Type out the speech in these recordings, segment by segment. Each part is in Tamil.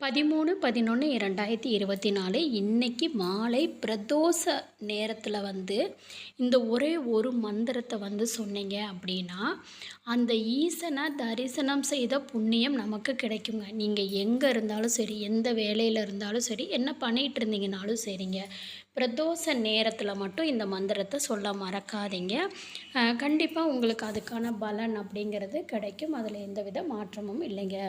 பதிமூணு பதினொன்று இரண்டாயிரத்தி இருபத்தி நாலு இன்றைக்கி மாலை பிரதோஷ நேரத்தில் வந்து இந்த ஒரே ஒரு மந்திரத்தை வந்து சொன்னீங்க அப்படின்னா அந்த ஈசனை தரிசனம் செய்த புண்ணியம் நமக்கு கிடைக்குங்க. நீங்கள் எங்கே இருந்தாலும் சரி எந்த வேலையில் இருந்தாலும் சரி என்ன பண்ணிகிட்டு இருந்தீங்கனாலும் சரிங்க. பிரதோஷ நேரத்தில் மட்டும் இந்த மந்திரத்தை சொல்ல மறக்காதீங்க. கண்டிப்பாக உங்களுக்கு அதுக்கான பலன் அப்படிங்கிறது கிடைக்கும். அதில் எந்தவித மாற்றமும் இல்லைங்க.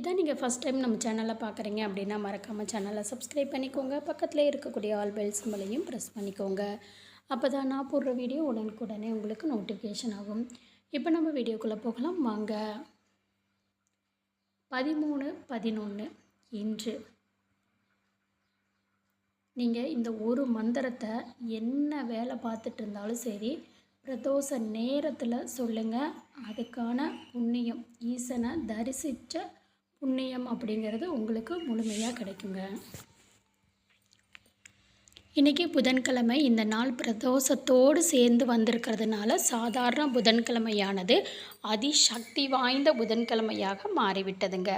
இதான் நீங்கள் ஃபஸ்ட் டைம் நம்ம சேனலில் பார்க்குறீங்க அப்படின்னா மறக்காமல் சேனலை சப்ஸ்கிரைப் பண்ணிக்கோங்க. பக்கத்தில் இருக்கக்கூடிய ஆல் பெல் சிம்பளையும் ப்ரெஸ் பண்ணிக்கோங்க. அப்போ தான் நான் போடுற வீடியோ உடனுக்குடனே உங்களுக்கு நோட்டிஃபிகேஷன் ஆகும். இப்போ நம்ம வீடியோக்குள்ளே போகலாம். வாங்க. பதிமூணு பதினொன்று இன்று. நீங்கள் இந்த ஒரு மந்திரத்தை என்ன வேலை பார்த்துட்டு இருந்தாலும் சரி பிரதோஷ நேரத்தில் சொல்லுங்கள் அதுக்கான புண்ணியம் ஈசனை தரிசித்த புண்ணியம் அப்படிங்கிறது உங்களுக்கு முழுமையாக கிடைக்குங்க. இன்றைக்கி புதன்கிழமை. இந்த நாள் பிரதோஷத்தோடு சேர்ந்து வந்திருக்கிறதுனால சாதாரண புதன்கிழமையானது அதிசக்தி வாய்ந்த புதன்கிழமையாக மாறிவிட்டதுங்க.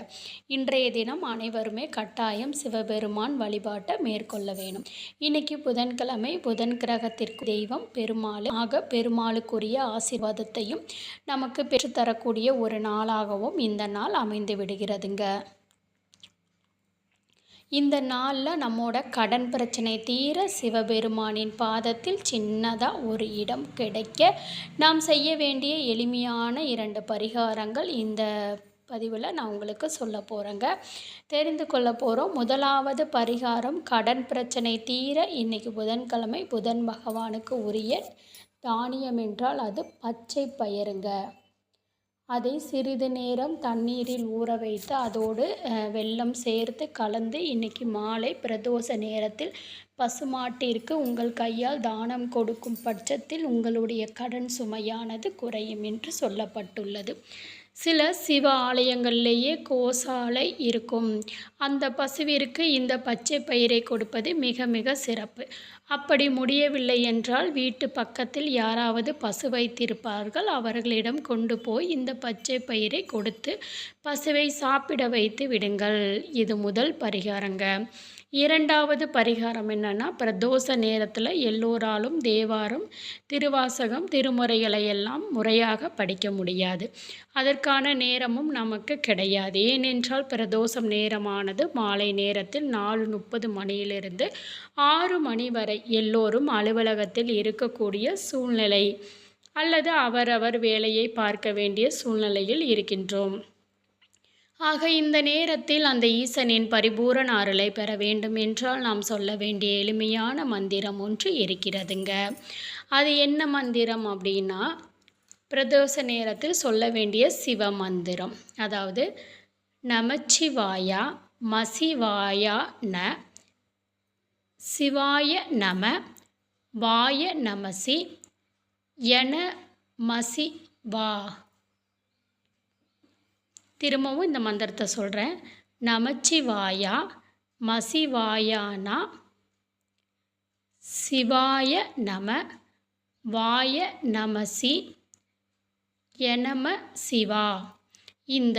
இன்றைய தினம் அனைவருமே கட்டாயம் சிவபெருமான் வழிபாட்டை மேற்கொள்ள வேணும் இன்றைக்கி புதன்கிழமை புதன் கிரகத்திற்கு தெய்வம் பெருமாள். ஆக பெருமாளுக்குரிய ஆசீர்வாதத்தையும் நமக்கு பெற்றுத்தரக்கூடிய ஒரு நாளாகவும் இந்த நாள் அமைந்து விடுகிறதுங்க. இந்த நாளில் நம்மோட கடன் பிரச்சனை தீர சிவபெருமானின் பாதத்தில் சின்னதாக ஒரு இடம் கிடைக்க நாம் செய்ய வேண்டிய எளிமையான இரண்டு பரிகாரங்கள் இந்த பதிவில் நான் உங்களுக்கு சொல்ல போகிறேங்க தெரிந்து கொள்ள போகிறோம் முதலாவது பரிகாரம் கடன் பிரச்சனை தீர இன்றைக்கி புதன்கிழமை புதன் பகவானுக்கு உரிய தானியம் என்றால் அது பச்சை பயிருங்க. அதை சிறிது நேரம் தண்ணீரில் ஊற வைத்து அதோடு வெல்லம் சேர்த்து கலந்து இன்றைக்கி மாலை பிரதோஷ நேரத்தில் பசுமாட்டிற்கு உங்கள் கையால் தானம் கொடுக்கும் பட்சத்தில் உங்களுடைய கடன் சுமையானது குறையும் என்று சொல்லப்பட்டுள்ளது. சில சிவ ஆலயங்கள்லேயே கோசாலை இருக்கும். அந்த பசுவிற்கு இந்த பச்சை பயிரை கொடுப்பது மிக மிக சிறப்பு. அப்படி முடியவில்லை என்றால் வீட்டு பக்கத்தில் யாராவது பசு வைத்திருப்பார்கள். அவர்களிடம் கொண்டு போய் இந்த பச்சை பயிரை கொடுத்து பசுவை சாப்பிட வைத்து விடுங்கள். இது முதல் பரிகாரங்க. இரண்டாவது பரிகாரம் என்னென்னா பிரதோஷ நேரத்தில் எல்லோராலும் தேவாரம் திருவாசகம் திருமுறைகளை எல்லாம் முறையாக படிக்க முடியாது. அதற்கான நேரமும் நமக்கு கிடையாது. ஏனென்றால் பிரதோஷம் நேரமானது மாலை நேரத்தில் நாலு முப்பது மணியிலிருந்து ஆறு மணி வரை எல்லோரும் அலுவலகத்தில் இருக்கக்கூடிய சூழ்நிலை அல்லது அவரவர் வேலையை பார்க்க வேண்டிய சூழ்நிலையில் இருக்கின்றோம். ஆக இந்த நேரத்தில் அந்த ஈசனின் பரிபூரண அருளை பெற வேண்டும் என்றால் நாம் சொல்ல வேண்டிய எளிமையான மந்திரம் ஒன்று இருக்கிறதுங்க. அது என்ன மந்திரம் அப்படின்னா பிரதோஷ நேரத்தில் சொல்ல வேண்டிய சிவ மந்திரம். அதாவது நமச்சிவாயா மசிவாயா ந சிவாய நம வாய நமசி என மசி வா திரும்பவும் இந்த மந்திரத்தை சொல்கிறேன் நமச்சிவாயா மசிவாயானா சிவாய நம வாய நமசி எனம சிவா. இந்த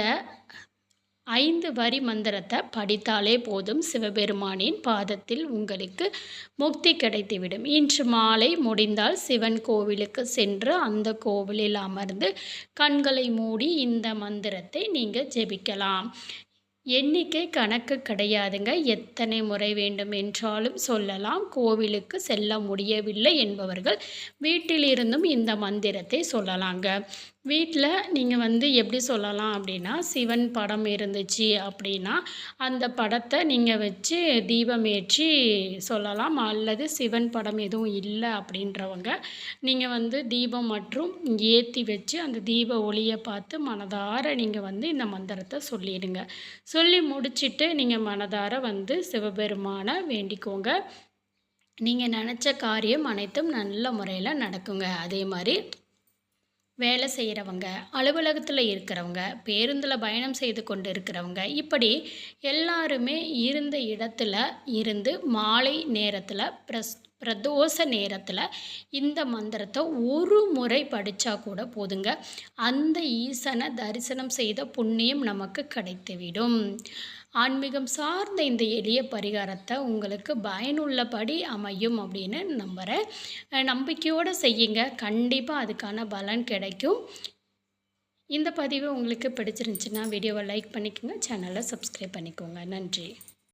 ஐந்து வரி மந்திரத்தை படித்தாலே போதும் சிவபெருமானின் பாதத்தில் உங்களுக்கு முக்தி கிடைத்துவிடும். இன்று மாலை முடிந்தால் சிவன் கோவிலுக்கு சென்று அந்த கோவிலில் அமர்ந்து கண்களை மூடி இந்த மந்திரத்தை நீங்கள் ஜெபிக்கலாம். எண்ணிக்கை கணக்கு கிடையாதுங்க. எத்தனை முறை வேண்டும் என்றாலும் சொல்லலாம். கோவிலுக்கு செல்ல முடியவில்லை என்பவர்கள் வீட்டிலிருந்தும் இந்த மந்திரத்தை சொல்லலாங்க. வீட்டில் நீங்கள் வந்து எப்படி சொல்லலாம் அப்படின்னா சிவன் படம் இருந்துச்சு அப்படின்னா அந்த படத்தை நீங்கள் வச்சு தீபம் ஏற்றி சொல்லலாம். அல்லது சிவன் படம் எதுவும் இல்லை அப்படின்றவங்க நீங்கள் வந்து தீபம் மற்றும் ஏற்றி வச்சு அந்த தீப ஒளியை பார்த்து மனதார நீங்கள் வந்து இந்த மந்திரத்தை சொல்லிடுங்க. சொல்லி முடிச்சுட்டு நீங்கள் மனதார வந்து சிவபெருமானை வேண்டிக்கோங்க. நீங்கள் நினச்ச காரியம் அனைத்தும் நல்ல முறையில் நடக்குங்க. அதே மாதிரி வேலை செய்கிறவங்க அலுவலகத்தில் இருக்கிறவங்க பேருந்தில் பயணம் செய்து கொண்டு இருக்கிறவங்க இப்படி எல்லாருமே இருந்த இடத்துல இருந்து மாலை நேரத்தில் பிரஸ் பிரதோஷ நேரத்தில் இந்த மந்திரத்தை ஒரு முறை படித்தா கூட போதுங்க. அந்த ஈசனை தரிசனம் செய்த புண்ணியம் நமக்கு கிடைத்துவிடும். ஆன்மீகம் சார்ந்த இந்த எளிய பரிகாரத்தை உங்களுக்கு பயனுள்ளபடி அமையும் அப்படின்னு நம்புகிறேன் நம்பிக்கையோடு செய்யுங்க. கண்டிப்பாக அதுக்கான பலன் கிடைக்கும். இந்த பதிவு உங்களுக்கு பிடிச்சிருந்துச்சுன்னா வீடியோவை லைக் பண்ணிக்கோங்க. சேனலை சப்ஸ்கிரைப் பண்ணிக்கோங்க. நன்றி.